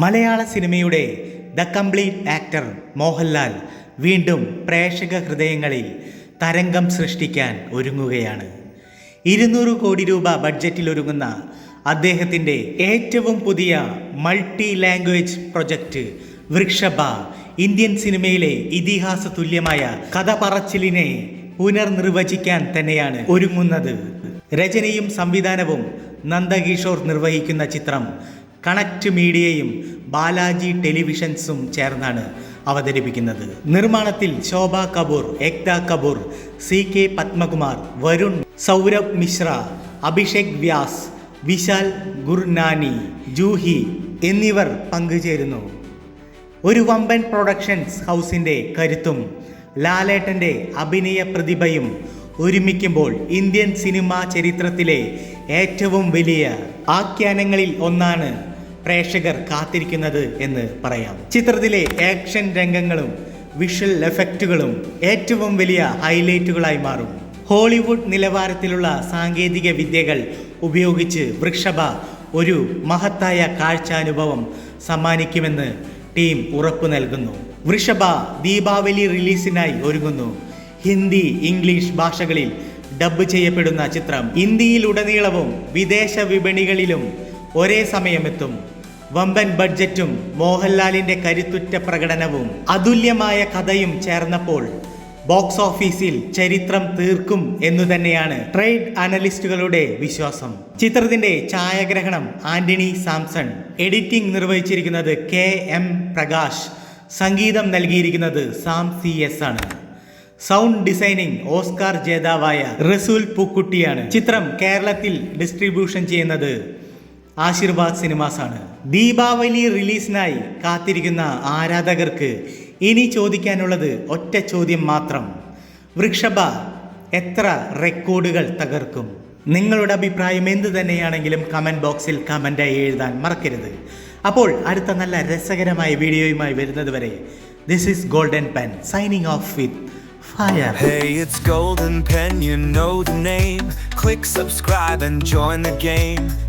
മലയാള സിനിമയുടെ the complete actor Mohanlal വീണ്ടും പ്രേക്ഷക ഹൃദയങ്ങളിൽ തരംഗം സൃഷ്ടിക്കാൻ ഒരുങ്ങുകയാണ്. ഇരുന്നൂറ് കോടി രൂപ ബഡ്ജറ്റിൽ ഒരുങ്ങുന്ന അദ്ദേഹത്തിന്റെ ഏറ്റവും പുതിയ multi language project Vrusshabha Indian സിനിമയിലെ ഇതിഹാസ തുല്യമായ കഥ പറച്ചിലിനെ പുനർനിർവചിക്കാൻ തന്നെയാണ് ഒരുങ്ങുന്നത്. രചനയും സംവിധാനവും നന്ദകിഷോർ നിർവഹിക്കുന്ന ചിത്രം കണക്ട് മീഡിയയും ബാലാജി ടെലിവിഷൻസും ചേർന്നാണ് അവതരിപ്പിക്കുന്നത്. നിർമ്മാണത്തിൽ ശോഭ കപൂർ ഏക്ത കപൂർ സി കെ പത്മകുമാർ വരുൺ സൗരഭ് മിശ്ര അഭിഷേക് വ്യാസ് വിശാൽ ഗുർനാനി ജൂഹി എന്നിവർ പങ്കുചേരുന്നു. ഒരു വമ്പൻ പ്രൊഡക്ഷൻസ് ഹൗസിന്റെ കരുത്തും ലാലേട്ടന്റെ അഭിനയ പ്രതിഭയും ഒരുമിക്കുമ്പോൾ ഇന്ത്യൻ സിനിമാ ചരിത്രത്തിലെ ഏറ്റവും വലിയ ആഖ്യാനങ്ങളിൽ ഒന്നാണ് പ്രേക്ഷകർ കാത്തിരിക്കുന്നത് എന്ന് പറയാം. ചിത്രത്തിലെ ആക്ഷൻ രംഗങ്ങളും വിഷ്വൽ എഫക്റ്റുകളും ഏറ്റവും വലിയ ഹൈലൈറ്റുകളായി മാറും. ഹോളിവുഡ് നിലവാരത്തിലുള്ള സാങ്കേതിക വിദ്യകൾ ഉപയോഗിച്ച് വൃക്ഷഭ ഒരു മഹത്തായ കാഴ്ചാനുഭവം സമ്മാനിക്കുമെന്ന് ടീം ഉറപ്പു നൽകുന്നു. വൃഷഭ ദീപാവലി റിലീസിനായി ഒരുങ്ങുന്നു. ഹിന്ദി ഇംഗ്ലീഷ് ഭാഷകളിൽ ഡബ്ബ് ചെയ്യപ്പെടുന്ന ചിത്രം. ഇന്ത്യയിലുടനീളവും വിദേശ വിപണികളിലും ഒരേ സമയമെത്തും. വമ്പൻ ബഡ്ജറ്റും മോഹൻലാലിന്റെ കരുത്തുറ്റ പ്രകടനവും അതുല്യമായ കഥയും ചേർന്നപ്പോൾ ബോക്സ് ഓഫീസിൽ ചരിത്രം തീർക്കും എന്നു തന്നെയാണ് ട്രേഡ് അനലിസ്റ്റുകളുടെ വിശ്വാസം. ചിത്രത്തിന്റെ ഛായാഗ്രഹണം ആന്റണി സാംസൺ എഡിറ്റിംഗ് നിർവഹിച്ചിരിക്കുന്നത് കെ എം പ്രകാശ് സംഗീതം നൽകിയിരിക്കുന്നത് സാം സി എസ് ആണ്. സൗണ്ട് ഡിസൈനിങ് ഓസ്കാർ ജേതാവായ റസൂൽ പൂക്കുട്ടിയാണ്. ചിത്രം കേരളത്തിൽ ഡിസ്ട്രിബ്യൂഷൻ ചെയ്യുന്നത് ആശീർവാദ് സിനിമാസ് ആണ് ദീപാവലി റിലീസിനായി കാത്തിരിക്കുന്ന ആരാധകർക്ക് ഇനി ചോദിക്കാനുള്ളത് ഒറ്റ ചോദ്യം മാത്രം. വൃക്ഷഭ എത്ര റെക്കോർഡുകൾ തകർക്കും? നിങ്ങളുടെ അഭിപ്രായം എന്ത് തന്നെയാണെങ്കിലും കമന്റ് ബോക്സിൽ കമന്റായി എഴുതാൻ മറക്കരുത്. അപ്പോൾ അടുത്ത നല്ല രസകരമായ വീഡിയോയുമായി വരുന്നത് വരെ this is golden pen signing off with fire Hey, it's Golden Pen, you know the name. Click subscribe and join the game.